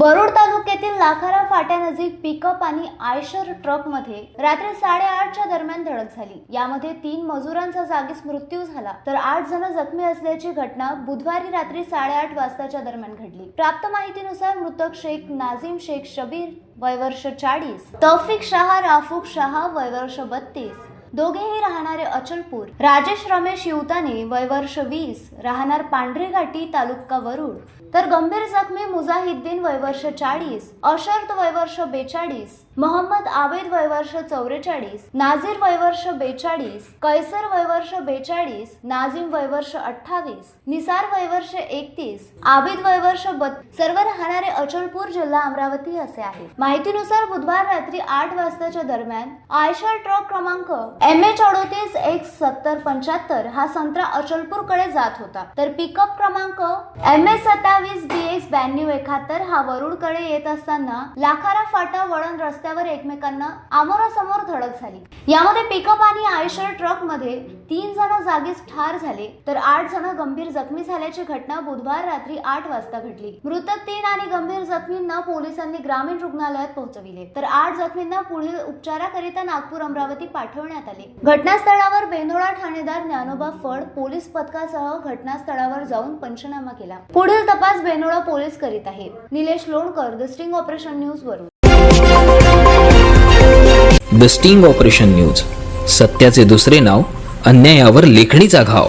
वरुड तालुक्यातील लाखारा फाट्यानजीक पिकअप आणि आयशर ट्रकमध्ये रात्री साडेआठच्या दरम्यान धडक झाली. यामध्ये तीन मजुरांचा जागीच मृत्यू झाला. तर आठ जण जखमी असल्याची घटना बुधवारी रात्री साडेआठ वाजताच्या दरम्यान घडली. प्राप्त माहितीनुसार मृतक शेख नाझीम शेख शबीर वय वर्ष चाळीस तौफिक शहा राफूक शहा वय वर्ष बत्तीस दोघेही राहणारे अचलपूर. राजेश रमेश युवताने वय वर्ष वीस राहणार पांढरी घाटी तालुका वरुड. तर गंभीर जखमी मुजाहिद्दीन वय वर्ष चाळीस अशर्त वय वर्ष बेचाळीस मोहम्मद आबेद वय वर्ष चौवेचाळीस नाझीर वय वर्ष बेचाळीस कैसर वय वर्ष बेचाळीस नाझीम वय वर्ष अठ्ठावीस निसार वय वर्ष एकतीस आबिद वय वर्ष बत सर्व राहणारे अचलपूर जिल्हा अमरावती असे आहे. माहितीनुसार बुधवार रात्री आठ वाजताच्या दरम्यान आयशर ट्रक क्रमांक एम एच अडोतीस एक्स सत्तर पंच्याहत्तर हा संत्रा अचलपूरकडे जात होता. तर पिकअप क्रमांक एम एस सत्तावीस बी एक्स ब्याण्णव एकाहत्तर हा वरुडकडे येत असताना लाखारा फाटा वळण रस्त्यावर एकमेकांना आमोरासमोर धडक झाली. यामध्ये पिकअप आणि आयशर ट्रकमध्ये तीन जण जागीच ठार झाले तर आठ जण गंभीर जखमी झाल्याची घटना बुधवार रात्री आठ वाजता घडली. मृत तीन आणि गंभीर जखमींना पोलिसांनी ग्रामीण रुग्णालयात पोहोचविले. तर आठ जखमींना पुढील उपचाराकरिता नागपूर अमरावती पाठवण्यात आली. घटनास्थळावर बेंदोळा ठाणेदार ज्ञानोबा फड पोलीस पथकासह घटनास्थळावर जाऊन पंचनामा केला. पुढील तपास बेंदोळा पोलीस करीत आहे. Nilesh Lonkar the sting operation news वरून. द स्टिंग ऑपरेशन न्यूज सत्याचे दुसरे नाव अन्यायावर लेखणीचा घाव.